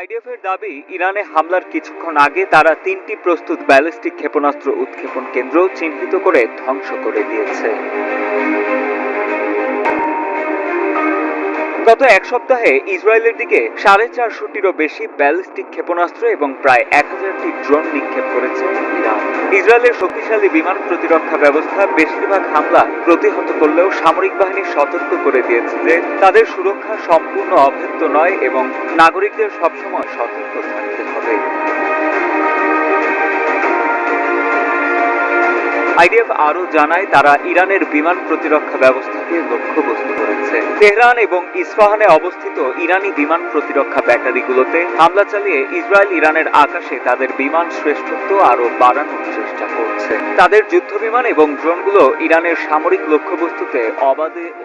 IDF এর দাবি, ইরানে হামলার কিছুক্ষণ আগে তারা তিনটি প্রস্তুত ব্যালিস্টিক ক্ষেপণাস্ত্র উৎক্ষেপণ কেন্দ্র চিহ্নিত করে ধ্বংস করে দিয়েছে। গত এক সপ্তাহে ইসরায়েলের দিকে সাড়ে চারশোটিরও বেশি ব্যালিস্টিক ক্ষেপণাস্ত্র এবং প্রায় এক হাজারটি ড্রোন নিক্ষেপ করেছে। ইসরায়েলের শক্তিশালী বিমান প্রতিরক্ষা ব্যবস্থা বেশিরভাগ হামলা প্রতিহত করলেও সামরিক বাহিনী সতর্ক করে দিয়েছে যে তাদের সুরক্ষা সম্পূর্ণ অভেদ্য নয় এবং নাগরিকদের সবসময় সতর্ক থাকতে হবে। আইডিএফ আরও জানায়, তারা ইরানের বিমান প্রতিরক্ষা ব্যবস্থাকে লক্ষ্যবস্তু করেছে। তেহরান এবং ইস্পাহানে অবস্থিত ইরানি বিমান প্রতিরক্ষা ব্যাটারিগুলোতে হামলা চালিয়ে ইসরায়েল ইরানের আকাশে তাদের বিমান শ্রেষ্ঠত্ব আরও বাড়ানোর চেষ্টা করছে। তাদের যুদ্ধ বিমান এবং ড্রোনগুলো ইরানের সামরিক লক্ষ্যবস্তুতে অবাধে ও